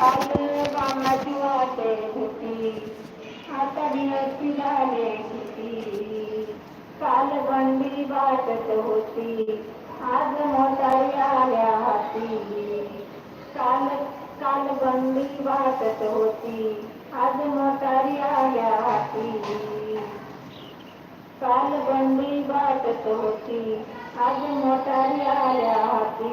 वाटत तो होती आज मोटारी आया काल कालबंदी वाटत होती आज वाटत होती आज मोटारी आया हाती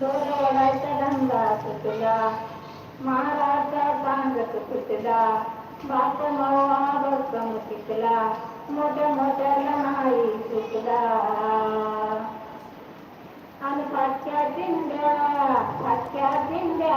दोरवडायचा धंदा मोठ्या मोठ्याला नाही सुटला आणि पाचच्या दिंड्या पाचच्या दिंड्या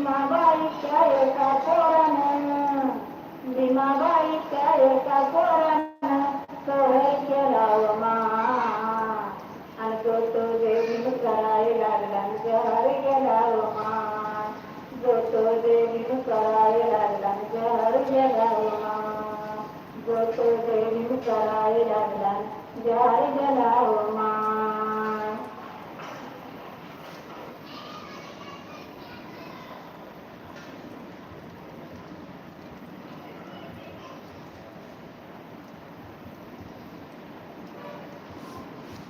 भीमाबाईच्या एका तोरण भीमाबाईच्या एका तोरण